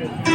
good.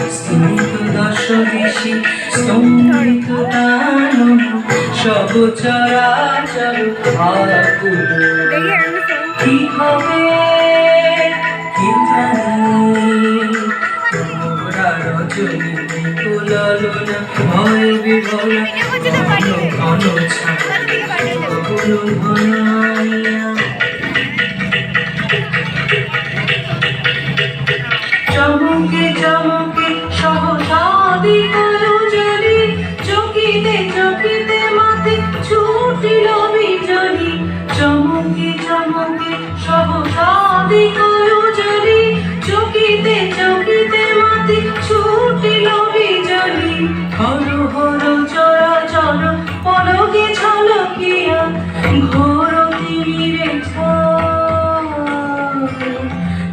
ঘনাইয়া স্নিগ্ধ দশ দিশি স্তম্ভিত টানো সব চরাচর আকুল কি হবে কি জানি তোমরা রজনী কুললনা ভয় বিভলা ঘন ঘন ছাই কখনো ঘনাইয়া চমকে চমকে সহসাদি কলজলি চকিতে চকিতে মাতে ছুটিল বিজলি। হর হর চরা চর, পলকে ছলকিয়া ঘোর তিমিরে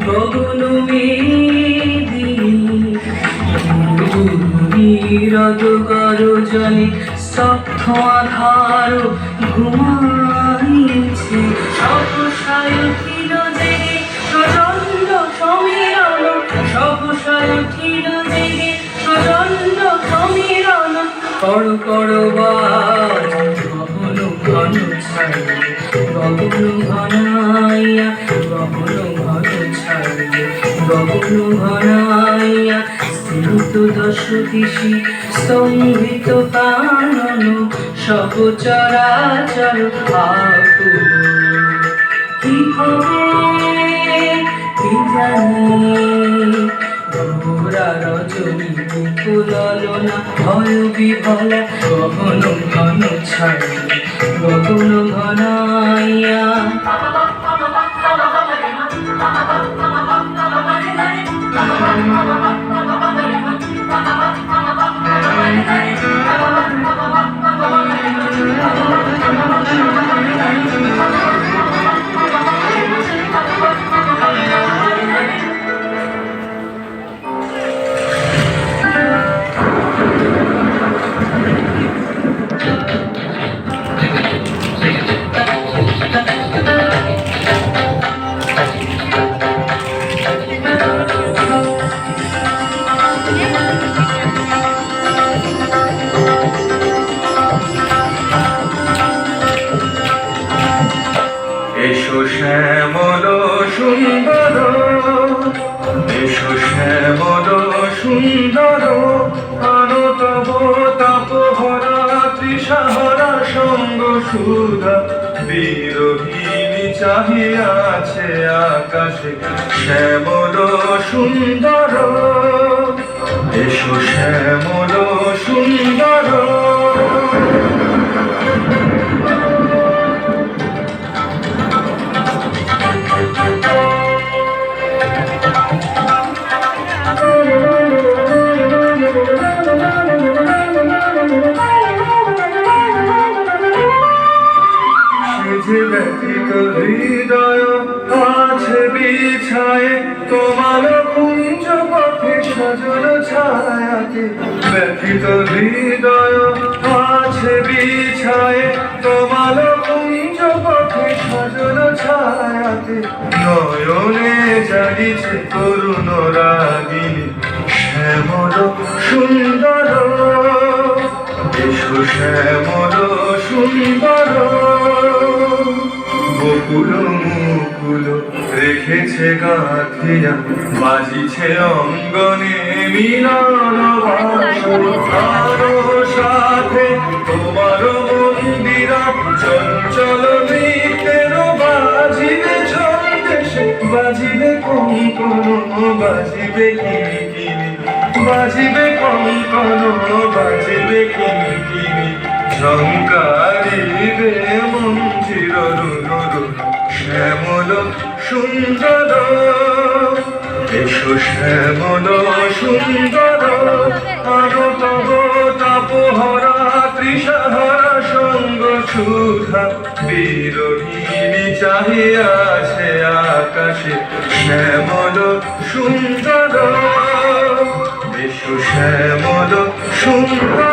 গগন মেদি নীরদ গরজনে স্তব্ধ আধার ঘুমাইছে সহসায় উঠিল জেগে প্রচণ্ড সমীরণ। সহসায় উঠিল জেগে প্রচণ্ড সমীরণ। কর কর, বাজ গহন ঘন ছাই গগন ঘনাইয়া দিশি স্তম্ভিত কানন সব চরাচর আকুল কি হবে কি জানি ঘোরা রজনী মুকুলনা ভয় বিভলা গহন ঘন ছাই গগন ঘনাইয়া সুধা বিরোহিণী চাহিয়াছে আকাশে। শ্যামল সুন্দর এসো শ্যামল আছে তোমার কুঞ্জ পথে সজল ছায়াতে। ব্যথিত হৃদয় আছে বিছায় তোমার কুঞ্জ পথে সজল ছায়াতে। নয়নে জাগিছে করুণ রাগিনী, শ্যামল সুন্দর। এসো শ্যামল সুন্দর বকুল মুকুল রেখেছে গাথিয়া, বাজিছে অঙ্গনে মিলন আরও সাথে। তোমার মন্দিরা চঞ্চল নৃত্যের বাজিবে ছন্দেশে, বাজিবে কঙ্কন, বাজিবে কিনি কিনি বাজিবে কঙ্কন, বাজিবে কিনি কিনি শ্যামল সুন্দর। এসো শ্যামল সুন্দর। আরও তব তাপহরা তৃষাহারা সঙ্গ সুধা বিরোহিণী চাহিয়াছে আকাশে শ্যামল সুন্দর। এসো শ্যামল সুন্দর।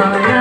Yeah.